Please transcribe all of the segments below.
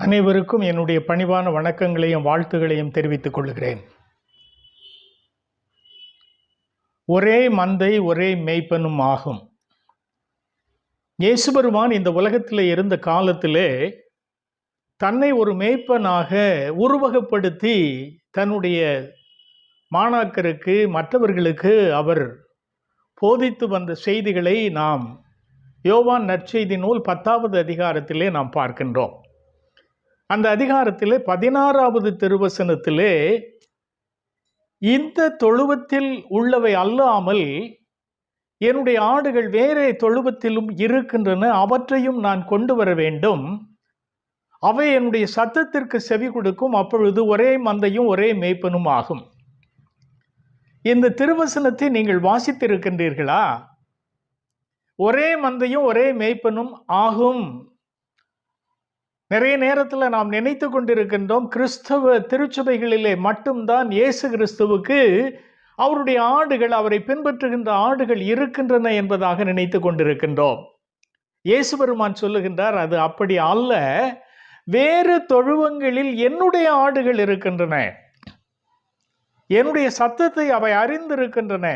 அனைவருக்கும் என்னுடைய பணிவான வணக்கங்களையும் வாழ்த்துகளையும் தெரிவித்துக் கொள்கிறேன். ஒரே மந்தை ஒரே மேய்ப்பனும் ஆகும். இயேசுபெருமான் இந்த உலகத்தில் இருந்த காலத்திலே தன்னை ஒரு மேய்ப்பனாக உருவகப்படுத்தி தன்னுடைய மாணாக்கருக்கு மற்றவர்களுக்கு அவர் போதித்து வந்த செய்திகளை நாம் யோவான் நற்செய்தி நூல் பத்தாவது அதிகாரத்திலே நாம் பார்க்கின்றோம். அந்த அதிகாரத்திலே பதினாறாவது திருவசனத்திலே இந்த தொழுவத்தில் உள்ளவை அல்லாமல் என்னுடைய ஆடுகள் வேறே தொழுவத்திலும் இருக்கின்றன அவற்றையும் நான் கொண்டு வர வேண்டும். அவை என்னுடைய சத்தத்திற்கு செவி கொடுக்கும் அப்பொழுது ஒரே மந்தையும் ஒரே மேய்ப்பனும் ஆகும். இந்த திருவசனத்தை நீங்கள் வாசித்திருக்கின்றீர்களா? ஒரே மந்தையும் ஒரே மேய்ப்பனும் ஆகும். நிறைய நேரத்தில் நாம் நினைத்து கொண்டிருக்கின்றோம் கிறிஸ்தவ திருச்சபைகளிலே மட்டும்தான் இயேசு கிறிஸ்துவுக்கு அவருடைய ஆடுகள் அவரை பின்பற்றுகின்ற ஆடுகள் இருக்கின்றன என்பதாக நினைத்து கொண்டிருக்கின்றோம். இயேசு பெருமான் சொல்லுகின்றார் அது அப்படி அல்ல. வேறு தொழுவங்களில் என்னுடைய ஆடுகள் இருக்கின்றன. என்னுடைய சத்தத்தை அவை அறிந்திருக்கின்றன.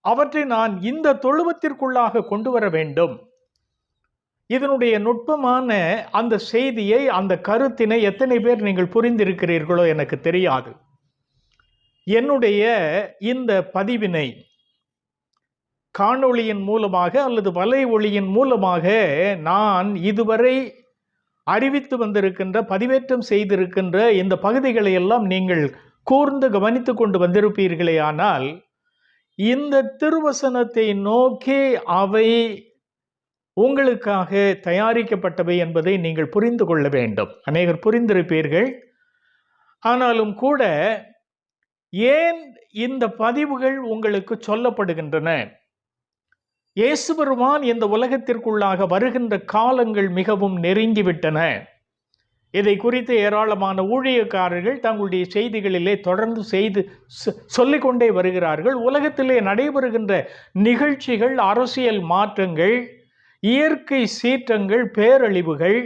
அவற்றை நான் இந்த தொழுவத்திற்குள்ளாக கொண்டு வர வேண்டும். இதனுடைய நுட்பமான அந்த செய்தியை அந்த கருத்தினை எத்தனை பேர் நீங்கள் புரிந்திருக்கிறீர்களோ எனக்கு தெரியாது. என்னுடைய இந்த பதிவினை காணொளியின் மூலமாக அல்லது வலை ஒளியின் மூலமாக நான் இதுவரை அறிவித்து வந்திருக்கின்ற பதிவேற்றம் செய்திருக்கின்ற இந்த பகுதிகளை எல்லாம் நீங்கள் கூர்ந்து கவனித்து கொண்டு வந்திருப்பீர்களே ஆனால் இந்த திருவசனத்தை நோக்கி அவை உங்களுக்காக தயாரிக்கப்பட்டவை என்பதை நீங்கள் புரிந்து கொள்ள வேண்டும். அநேகர் புரிந்திருப்பீர்கள். ஆனாலும் கூட ஏன் இந்த பதிவுகள் உங்களுக்கு சொல்லப்படுகின்றன? இயேசுபெருமான் இந்த உலகத்திற்குள்ளாக வருகின்ற காலங்கள் மிகவும் நெருங்கிவிட்டன. இதை குறித்து ஏராளமான ஊழியக்காரர்கள் தங்களுடைய செய்திகளிலே தொடர்ந்து செய்து சொல்லிக்கொண்டே வருகிறார்கள். உலகத்திலே நடைபெறுகின்ற நிகழ்ச்சிகள் அரசியல் மாற்றங்கள் இயற்கை சீற்றங்கள் பேரழிவுகள்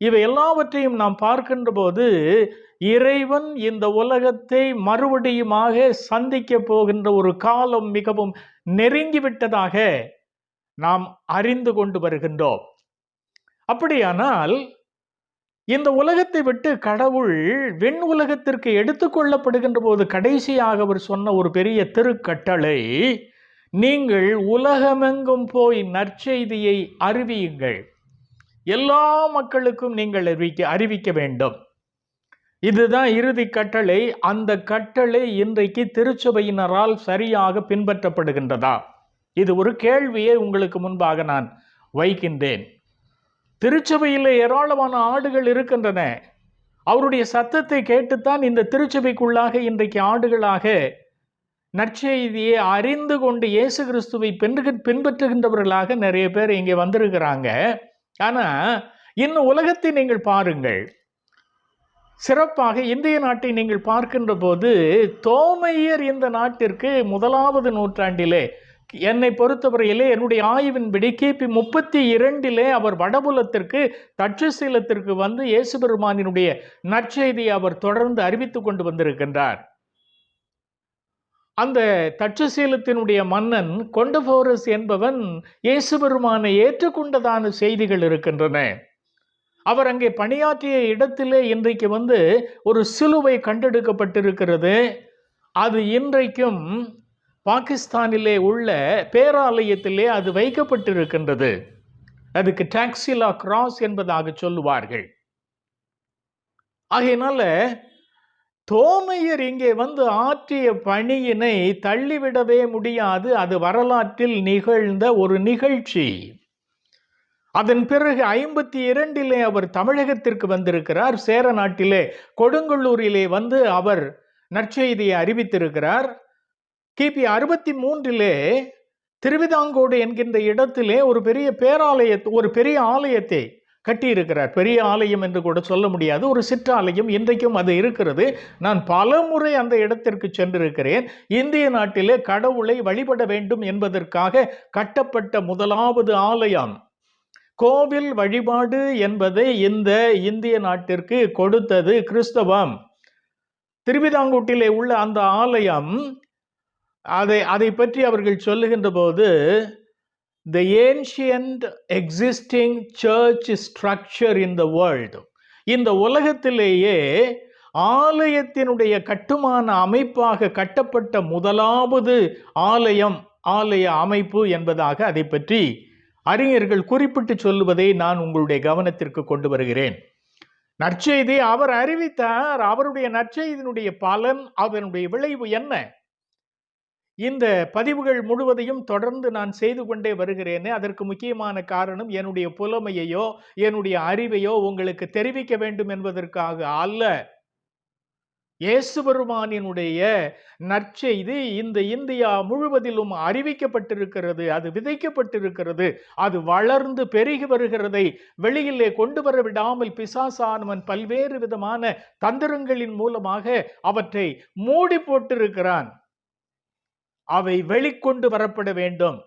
இவை எல்லாவற்றையும் நாம் பார்க்கின்ற போது இறைவன் இந்த உலகத்தை மறுபடியுமாக சந்திக்க போகின்ற ஒரு காலம் மிகவும் நெருங்கிவிட்டதாக நாம் அறிந்து கொண்டு வருகின்றோம். அப்படியானால் இந்த உலகத்தை விட்டு கடவுள் வெண் உலகத்திற்கு எடுத்துக்கொள்ளப்படுகின்ற போது கடைசியாக அவர் சொன்ன ஒரு பெரிய திருக்கட்டளை நீங்கள் உலகமெங்கும் போய் நற்செய்தியை அறிவியுங்கள். எல்லா மக்களுக்கும் நீங்கள் அறிவிக்க அறிவிக்க வேண்டும். இதுதான் இறுதி கட்டளை. அந்த கட்டளை இன்றைக்கு திருச்சபையினரால் சரியாக பின்பற்றப்படுகின்றதா? இது ஒரு கேள்வியை உங்களுக்கு முன்பாக நான் வைக்கின்றேன். திருச்சபையில் ஏராளமான ஆடுகள் இருக்கின்றன. அவருடைய சத்தத்தை கேட்டுத்தான் இந்த திருச்சபைக்குள்ளாக இன்றைக்கு ஆடுகளாக நற்செய்தியை அறிந்து கொண்டு இயேசு கிறிஸ்துவை பின்பற்றுகின்றவர்களாக நிறைய பேர் இங்கே வந்திருக்கிறாங்க. ஆனால் இன்னும் உலகத்தை நீங்கள் பாருங்கள். சிறப்பாக இந்திய நாட்டை நீங்கள் பார்க்கின்ற போது தோமையர் இந்த நாட்டிற்கு முதலாவது நூற்றாண்டிலே என்னை பொறுத்தவரையிலே என்னுடைய ஆய்வின்படி கிபி முப்பத்தி இரண்டிலே அவர் வடபுலத்திற்கு தட்சசீலத்திற்கு வந்து இயேசு பெருமானினுடைய நற்செய்தியை அவர் தொடர்ந்து அறிவித்து கொண்டு வந்திருக்கின்றார். அந்த தட்சசீலத்தினுடைய மன்னன் கொண்டபோரஸ் என்பவன் இயேசு பெருமானை ஏற்றுக்கொண்டதான செய்திகள் இருக்கின்றன. அவர் அங்கே பணியாற்றிய இடத்திலே இன்றைக்கு வந்து ஒரு சிலுவை கண்டெடுக்கப்பட்டிருக்கிறது. அது இன்றைக்கும் பாகிஸ்தானிலே உள்ள பேராலயத்திலே அது வைக்கப்பட்டிருக்கின்றது. அதுக்கு டாக்ஸிலா கிராஸ் என்பதாக சொல்லுவார்கள். ஆகையினால தோமையர் இங்கே வந்து ஆற்றிய பணியினை தள்ளிவிடவே முடியாது. அது வரலாற்றில் நிகழ்ந்த ஒரு நிகழ்ச்சி. அதன் பிறகு ஐம்பத்தி இரண்டிலே அவர் தமிழகத்திற்கு வந்திருக்கிறார். சேர நாட்டிலே கொடுங்கல்லூரிலே வந்து அவர் நற்செய்தியை அறிவித்திருக்கிறார். கிபி அறுபத்தி மூன்றிலே திருவிதாங்கோடு என்கின்ற இடத்திலே ஒரு பெரிய பேராலய ஒரு பெரிய ஆலயத்தை கட்டியிருக்கிறார். பெரிய ஆலயம் என்று கூட சொல்ல முடியாது. ஒரு சிற்றாலயம் இன்றைக்கும் அது இருக்கிறது. நான் பல முறை அந்த இடத்திற்கு சென்றிருக்கிறேன். இந்திய நாட்டிலே கடவுளை வழிபட வேண்டும் என்பதற்காக கட்டப்பட்ட முதலாவது ஆலயம். கோவில் வழிபாடு என்பதை இந்த இந்திய நாட்டிற்கு கொடுத்தது கிறிஸ்தவம். திருவிதாங்கூட்டிலே உள்ள அந்த ஆலயம் அதை அதை பற்றி அவர்கள் சொல்லுகின்ற போது the ancient existing church structure in the world இந்த உலகத்திலேயே ஆலயத்தினுடைய கட்டுமான அமைப்பாக கட்டப்பட்ட முதலாவது ஆலயம் ஆலய அமைப்பு என்பதாக அதை பற்றி அறிஞர்கள் குறிப்பிட்டு சொல்லுவதை நான் உங்களுடைய கவனத்திற்கு கொண்டு வருகிறேன். நற்செய்தி அவர் அறிவித்தார். அவருடைய நற்செய்தியினுடைய பலன் அதனுடைய விளைவு என்ன? இந்த பதிவுகள் முழுவதையும் தொடர்ந்து நான் செய்து கொண்டே வருகிறேனே அதற்கு முக்கியமான காரணம் என்னுடைய புலமையையோ என்னுடைய அறிவையோ உங்களுக்கு தெரிவிக்க வேண்டும் என்பதற்காக அல்ல. இயேசு பெருமானினுடைய நற்செய்தி இந்த இந்தியா முழுவதிலும் அறிவிக்கப்பட்டிருக்கிறது அது விதைக்கப்பட்டிருக்கிறது அது வளர்ந்து பெருகி வருகிறதை வெளியிலே கொண்டு வர விடாமல் பிசாசானவன் பல்வேறு விதமான தந்திரங்களின் மூலமாக அவற்றை மூடி போட்டிருக்கிறான். அவை வெளிக்கொண்டு வரப்பட வேண்டும்.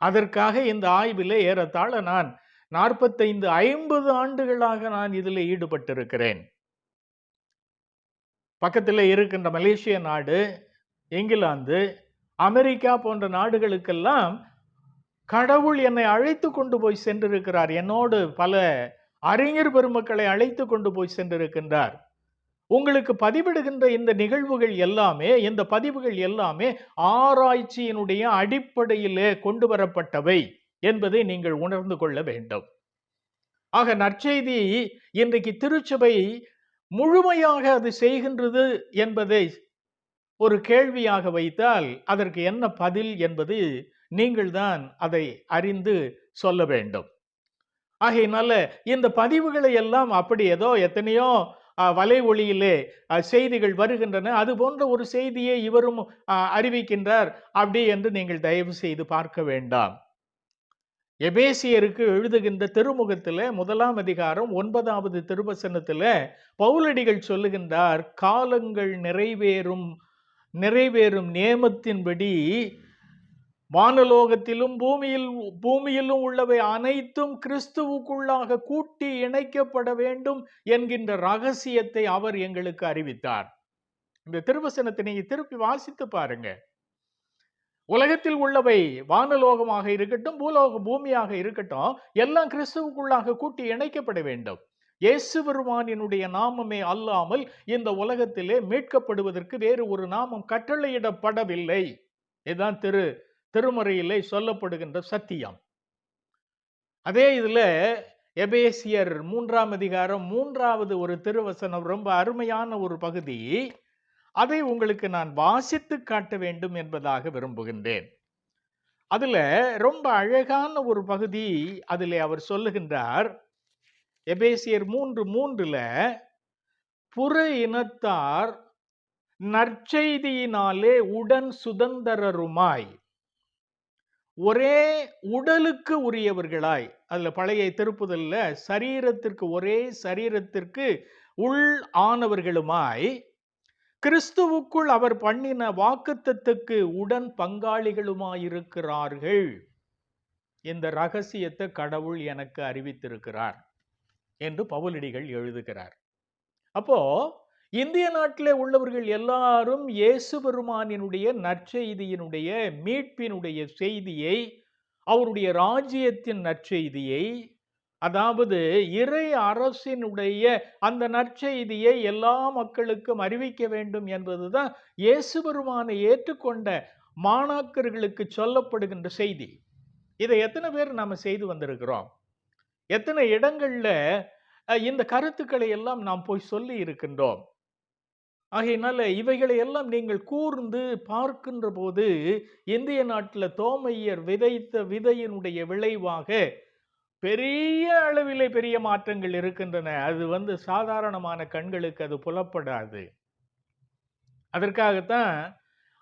அதற்காக இந்த ஆய்வில் ஏறத்தாழ நான் நாற்பத்தைந்து ஐம்பது ஆண்டுகளாக நான் இதில் ஈடுபட்டிருக்கிறேன். பக்கத்தில் இருக்கின்ற மலேசிய நாடு இங்கிலாந்து அமெரிக்கா போன்ற நாடுகளுக்கெல்லாம் கடவுள் என்னை அழைத்து கொண்டு போய் சென்றிருக்கிறார். என்னோடு பல அறிஞர் பெருமக்களை அழைத்து கொண்டு போய் சென்றிருக்கின்றார். உங்களுக்கு பதிவிடுகின்ற இந்த நிகழ்வுகள் எல்லாமே இந்த பதிவுகள் எல்லாமே ஆராய்ச்சியினுடைய அடிப்படையிலே கொண்டு வரப்பட்டவை என்பதை நீங்கள் உணர்ந்து கொள்ள வேண்டும். ஆக நற்செய்தி இன்றைக்கு திருச்சபை முழுமையாக அது செய்கின்றது என்பதை ஒரு கேள்வியாக வைத்தால் அதற்கு என்ன பதில் என்பது நீங்கள்தான் அதை அறிந்து சொல்ல வேண்டும். ஆகையினால இந்த பதிவுகளை எல்லாம் அப்படி ஏதோ எத்தனையோ வலை ஒளியிலே செய்திகள் வருகின்றன. அது போன்ற ஒரு செய்தியை இவரும் அறிவிக்கின்றார். அப்படி என்று நீங்கள் தயவு செய்து பார்க்க வேண்டாம். எபேசியருக்கு எழுதுகின்ற திருமுகத்தில் முதலாம் அதிகாரம் ஒன்பதாவது திருவசனத்தில் பவுலடிகள் சொல்லுகின்றார் காலங்கள் நிறைவேறும் நிறைவேறும் நியமத்தின்படி வானலோகத்திலும் பூமியில் பூமியிலும் உள்ளவை அனைத்தும் கிறிஸ்துவுக்குள்ளாக கூட்டி இணைக்கப்பட வேண்டும் என்கின்ற ரகசியத்தை அவர் எங்களுக்கு அறிவித்தார். இந்த திருவசனத்தை நீங்க திருப்பி வாசித்து பாருங்க. உலகத்தில் உள்ளவை வானலோகமாக இருக்கட்டும் பூலோக பூமியாக இருக்கட்டும் எல்லாம் கிறிஸ்துவுக்குள்ளாக கூட்டி இணைக்கப்பட வேண்டும். இயேசு பெருமானினுடைய நாமமே அல்லாமல் இந்த உலகத்திலே மீட்கப்படுவதற்கு வேறு ஒரு நாமம் கட்டளையிடப்படவில்லை. இதுதான் திரு திருமறையிலே சொல்லப்படுகின்ற சத்தியம். அதே இதில் எபேசியர் மூன்றாம் அதிகாரம் மூன்றாவது ஒரு திருவசனம் ரொம்ப அருமையான ஒரு பகுதி. அதை உங்களுக்கு நான் வாசித்து காட்ட வேண்டும் என்பதாக விரும்புகின்றேன். அதில் ரொம்ப அழகான ஒரு பகுதி அதில் அவர் சொல்லுகின்றார். எபேசியர் மூன்று மூன்றில் புற இனத்தார் நற்செய்தியினாலே உடன் சுதந்திரருமாய். ஒரே உடலுக்கு உரியவர்களாய் அதில் பழைய திருப்புதலில் சரீரத்திற்கு ஒரே சரீரத்திற்கு உள் ஆனவர்களுமாய் கிறிஸ்துவுக்குள் அவர் பண்ணின வாக்குத்தத்துக்கு உடன் பங்காளிகளுமாயிருக்கிறார்கள் இந்த ரகசியத்தை கடவுள் எனக்கு அறிவித்திருக்கிறார் என்று பவுலடிகள் எழுதுகிறார். அப்போ இந்திய நாட்டில் உள்ளவர்கள் எல்லாரும் இயேசு பெருமானினுடைய நற்செய்தியினுடைய மீட்பினுடைய செய்தியை அவருடைய ராஜ்யத்தின் நற்செய்தியை அதாவது இறை அரசினுடைய அந்த நற்செய்தியை எல்லா மக்களுக்கும் அறிவிக்க வேண்டும் என்பதுதான் இயேசு பெருமானை ஏற்றுக்கொண்ட மாணாக்கர்களுக்கு சொல்லப்படுகின்ற செய்தி. இதை எத்தனை பேர் நாம் செய்து வந்திருக்கிறோம்? எத்தனை இடங்களில் இந்த கருத்துக்களை எல்லாம் நாம் போய் சொல்லி இருக்கின்றோம்? ஆகையினால இவைகளை எல்லாம் நீங்கள் கூர்ந்து பார்க்கின்ற போது இந்திய நாட்டில் தோமையர் விதைத்த விதையினுடைய விளைவாக பெரிய அளவிலே பெரிய மாற்றங்கள் இருக்கின்றன. அது வந்து சாதாரணமான கண்களுக்கு அது புலப்படாது. அதற்காகத்தான்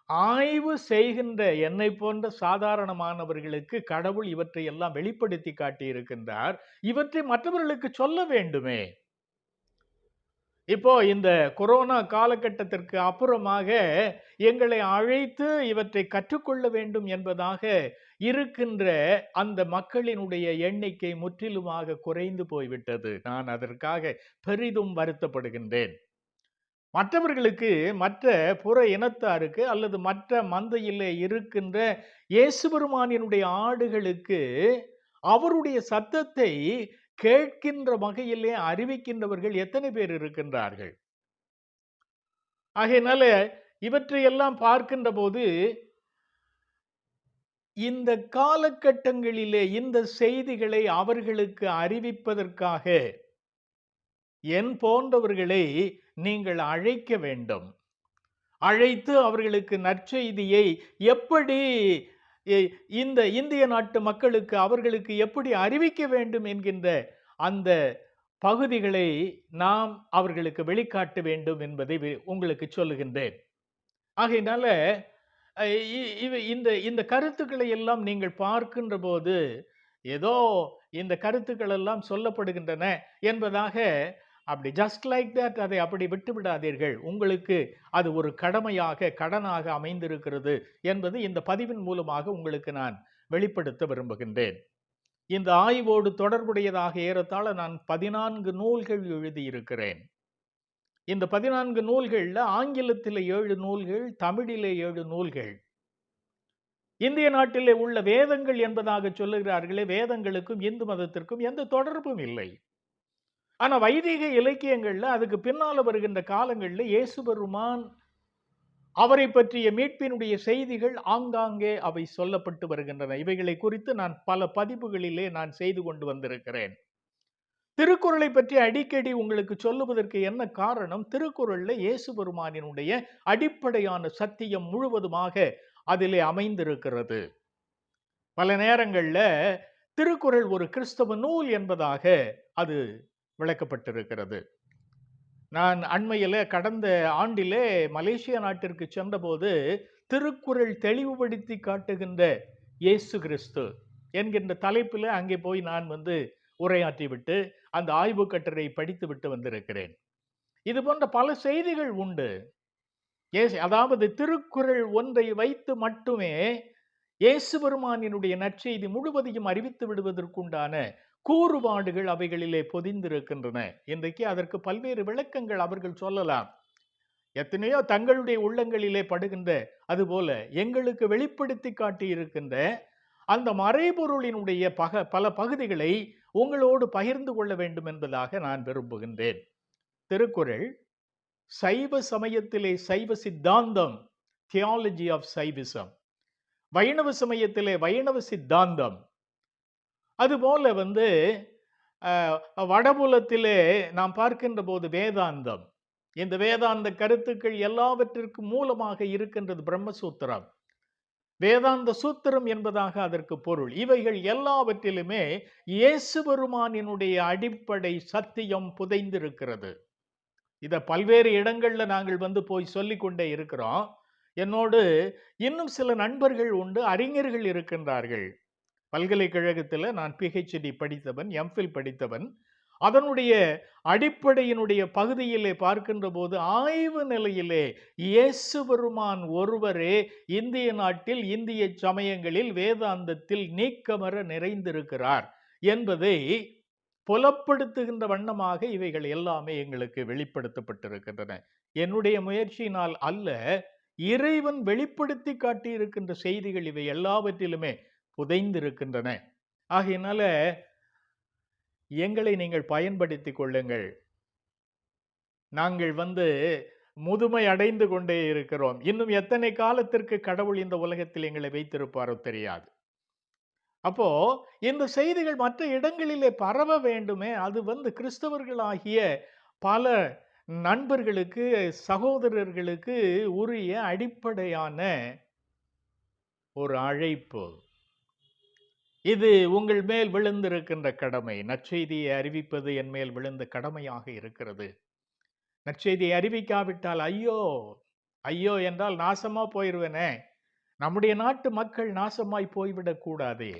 ஆய்வு செய்கின்ற என்னை போன்ற சாதாரணமானவர்களுக்கு கடவுள் இவற்றை எல்லாம் வெளிப்படுத்தி காட்டி இருக்கின்றார் இவற்றை மற்றவர்களுக்கு சொல்ல வேண்டுமே. இப்போ இந்த கொரோனா காலகட்டத்திற்கு அப்புறமாக எங்களை அழைத்து இவற்றை கற்றுக்கொள்ள வேண்டும் என்பதாக இருக்கின்ற அந்த மக்களினுடைய எண்ணிக்கை முற்றிலுமாக குறைந்து போய்விட்டது. நான் அதற்காக பெரிதும் வருத்தப்படுகின்றேன். மற்றவர்களுக்கு மற்ற புற இனத்தாருக்கு அல்லது மற்ற மந்தையிலே இருக்கின்ற இயேசுபெருமானினுடைய ஆடுகளுக்கு அவருடைய சத்தத்தை கேட்கின்ற வகையிலே அறிவிக்கின்றவர்கள் எத்தனை பேர் இருக்கின்றார்கள்? ஆகையினால இவற்றையெல்லாம் பார்க்கின்ற போது இந்த காலகட்டங்களிலே இந்த செய்திகளை அவர்களுக்கு அறிவிப்பதற்காக என் போன்றவர்களை நீங்கள் அழைக்க வேண்டும். அழைத்து அவர்களுக்கு நற்செய்தியை எப்படி இந்த இந்திய நாட்டு மக்களுக்கு அவர்களுக்கு எப்படி அறிவிக்க வேண்டும் என்கின்ற அந்த பகுதிகளை நாம் அவர்களுக்கு வெளிக்காட்ட வேண்டும் என்பதை உங்களுக்கு சொல்லுகின்றேன். ஆகையினால இ- இந்த இந்த கருத்துக்களை எல்லாம் நீங்கள் பார்க்கின்ற போது ஏதோ இந்த கருத்துக்கள் எல்லாம் சொல்லப்படுகின்றன என்பதாக அப்படி ஜஸ்ட் லைக் தட் அதை அப்படி விட்டு விடாதீர்கள். உங்களுக்கு அது ஒரு கடமையாக கடனாக அமைந்திருக்கிறது என்பது இந்த பதிவின் மூலமாக உங்களுக்கு நான் வெளிப்படுத்த விரும்புகின்றேன். இந்த ஆய்வோடு தொடர்புடையதாக ஏறத்தாழ நான் பதினான்கு நூல்கள் எழுதியிருக்கிறேன். இந்த பதினான்கு நூல்களில் ஆங்கிலத்தில் ஏழு நூல்கள் தமிழிலே ஏழு நூல்கள். இந்திய நாட்டிலே உள்ள வேதங்கள் என்பதாக சொல்லுகிறார்களே வேதங்களுக்கும் இந்து மதத்திற்கும் எந்த தொடர்பும் இல்லை. ஆனால் வைதிக இலக்கியங்களில் அதுக்கு பின்னால் வருகின்ற காலங்களில் இயேசு பெருமான் அவரை பற்றிய மீட்பினுடைய செய்திகள் ஆங்காங்கே அவை சொல்லப்பட்டு வருகின்றன. இவைகளை குறித்து நான் பல பதிப்புகளிலே நான் செய்து கொண்டு வந்திருக்கிறேன். திருக்குறளை பற்றி அடிக்கடி உங்களுக்கு சொல்லுவதற்கு என்ன காரணம்? திருக்குறளில் இயேசு பெருமானினுடைய அடிப்படையான சத்தியம் முழுவதுமாக அதிலே அமைந்திருக்கிறது. பல நேரங்களில் திருக்குறள் ஒரு கிறிஸ்தவ நூல் என்பதாக அது விளக்கப்பட்டிருக்கிறது. நான் அண்மையில் கடந்த ஆண்டிலே மலேசியா நாட்டிற்கு சென்றபோது திருக்குறள் தெளிவுபடுத்தி காட்டுகின்ற இயேசு கிறிஸ்து என்கின்ற தலைப்பில் அங்கே போய் நான் வந்து உரையாற்றிவிட்டு அந்த ஆய்வு கட்டுரை படித்துவிட்டு வந்திருக்கிறேன். இது போன்ற பல செய்திகள் உண்டு. ஏசு அதாவது திருக்குறள் ஒன்றை வைத்து மட்டுமே இயேசு பெருமானினுடைய நற்செய்தி முழுவதையும் அறிவித்து விடுவதற்குண்டான கூறுபாடுகள் அவைகளிலே பொதிந்திருக்கின்றன. இன்றைக்கு அதற்கு பல்வேறு விளக்கங்கள் அவர்கள் சொல்லலாம். எத்தனையோ தங்களுடைய உள்ளங்களிலே படுகின்ற அதுபோல எங்களுக்கு வெளிப்படுத்தி காட்டி இருக்கின்ற அந்த மறைபொருளினுடைய பக பல பகுதிகளை உங்களோடு பகிர்ந்து கொள்ள வேண்டும் என்பதாக நான் விரும்புகின்றேன். திருக்குறள் சைவ சமயத்திலே சைவ சித்தாந்தம் தியாலஜி ஆஃப் சைவிசம் வைணவ சமயத்திலே வைணவ சித்தாந்தம். அதுபோல் வந்து வடபுலத்திலே நாம் பார்க்கின்ற போது வேதாந்தம். இந்த வேதாந்த கருத்துக்கள் எல்லாவற்றிற்கும் மூலமாக இருக்கின்றது பிரம்மசூத்திரம். வேதாந்த சூத்திரம் என்பதாக அதற்கு பொருள். இவைகள் எல்லாவற்றிலுமே இயேசு பெருமானினுடைய அடிப்படை சத்தியம் புதைந்திருக்கிறது. இதை பல்வேறு இடங்களில் நாங்கள் வந்து போய் சொல்லிக்கொண்டே இருக்கிறோம். என்னோடு இன்னும் சில நண்பர்கள் உண்டு அறிஞர்கள் இருக்கின்றார்கள். பல்கலைக்கழகத்தில் நான் பிஹெச்டி படித்தவன் எம்ஃபில் படித்தவன். அதனுடைய அடிப்படையினுடைய பகுதியிலே பார்க்கின்ற போது ஆய்வு நிலையிலே இயேசு பெருமான் ஒருவரே இந்திய நாட்டில் இந்திய சமயங்களில் வேதாந்தத்தில் நீக்கமர நிறைந்திருக்கிறார் என்பதை புலப்படுத்துகின்ற வண்ணமாக இவைகள் எல்லாமே எங்களுக்கு வெளிப்படுத்தப்பட்டிருக்கின்றன. என்னுடைய முயற்சியினால் அல்ல இறைவன் வெளிப்படுத்தி காட்டியிருக்கின்ற செய்திகள் இவை எல்லாவற்றிலுமே புதைந்திருக்கின்றன. ஆகையினால எங்களை நீங்கள் பயன்படுத்தி கொள்ளுங்கள். நாங்கள் வந்து முதுமை அடைந்து கொண்டே இருக்கிறோம். இன்னும் எத்தனை காலத்திற்கு கடவுள் இந்த உலகத்தில் எங்களை வைத்திருப்பாரோ தெரியாது. அப்போ இந்த செய்திகள் மற்ற இடங்களிலே பரவ வேண்டுமே அது வந்து கிறிஸ்தவர்களாகிய பல நண்பர்களுக்கு சகோதரர்களுக்கு உரிய அடிப்படையான ஒரு அழைப்பு. இது உங்கள் மேல் விழுந்திருக்கின்ற கடமை. நற்செய்தியை அறிவிப்பது என் மேல் விழுந்த கடமையாக இருக்கிறது. நற்செய்தியை அறிவிக்காவிட்டால் ஐயோ ஐயோ என்றால் நாசமா போயிடுவேனே நம்முடைய நாட்டு மக்கள் நாசமாய் போய்விடக் கூடாதே.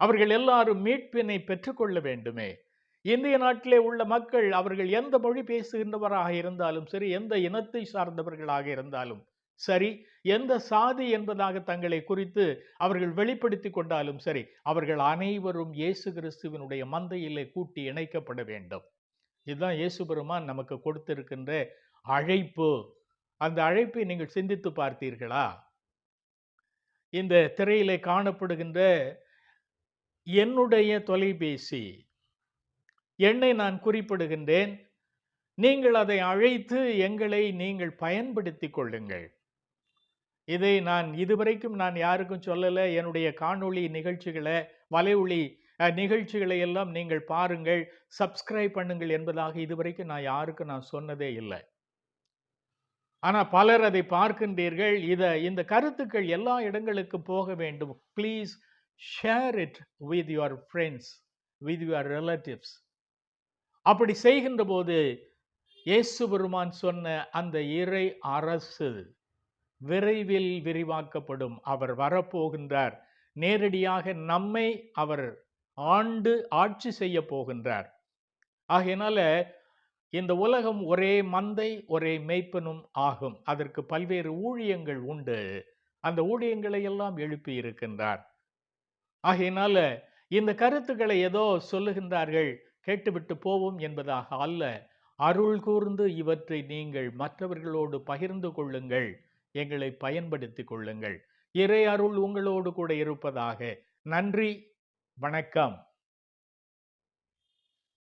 அவர்கள் எல்லாரும் மீட்பினை பெற்றுக்கொள்ள வேண்டுமே. இந்திய நாட்டிலே உள்ள மக்கள் அவர்கள் எந்த மொழி பேசுகின்றவராக இருந்தாலும் சரி எந்த இனத்தை சார்ந்தவர்களாக இருந்தாலும் சரி எந்த சாதி என்பதாக தங்களை குறித்து அவர்கள் வெளிப்படுத்தி கொண்டாலும் சரி அவர்கள் அனைவரும் இயேசு கிறிஸ்துவினுடைய மந்தையிலே கூட்டி இணைக்கப்பட வேண்டும். இதுதான் இயேசு பெருமான் நமக்கு கொடுத்திருக்கின்ற அழைப்பு. அந்த அழைப்பை நீங்கள் சிந்தித்து பார்த்தீர்களா? இந்த திரையிலே காணப்படுகின்ற என்னுடைய தொலைபேசி. என்னை நான் குறிப்பிடுகின்றேன். நீங்கள் அதை அழைத்து எங்களை நீங்கள் பயன்படுத்திக் கொள்ளுங்கள். இதை நான் இதுவரைக்கும் நான் யாருக்கும் சொல்லலை. என்னுடைய காணொளி நிகழ்ச்சிகளை வலையொளி நிகழ்ச்சிகளை எல்லாம் நீங்கள் பாருங்கள். சப்ஸ்கிரைப் பண்ணுங்கள் என்பதாக இதுவரைக்கும் நான் யாருக்கும் நான் சொன்னதே இல்லை. ஆனால் பலர் அதை பார்க்கின்றீர்கள். இதை இந்த கருத்துக்கள் எல்லா இடங்களுக்கும் போக வேண்டும். Please share it with your friends with your relatives அப்படி செய்கின்ற போது இயேசு பெருமான் சொன்ன அந்த இறை அரசு விரைவில் விரிவாக்கப்படும். அவர் வரப்போகின்றார். நேரடியாக நம்மை அவர் ஆண்டு ஆட்சி செய்ய போகின்றார். ஆகையினால இந்த உலகம் ஒரே மந்தை ஒரே மெய்ப்பனும் ஆகும். அதற்கு பல்வேறு ஊழியங்கள் உண்டு. அந்த ஊழியங்களை எல்லாம் எழுப்பி இருக்கின்றார். ஆகையினால இந்த கருத்துக்களை ஏதோ சொல்லுகின்றார்கள். கேட்டுவிட்டு போவோம் என்பதாக அல்ல. அருள் கூர்ந்து இவற்றை நீங்கள் மற்றவர்களோடு பகிர்ந்து கொள்ளுங்கள். எங்களை பயன்படுத்தி கொள்ளுங்கள். இறை அருள் உங்களோடு கூட இருப்பதாக. நன்றி. வணக்கம்.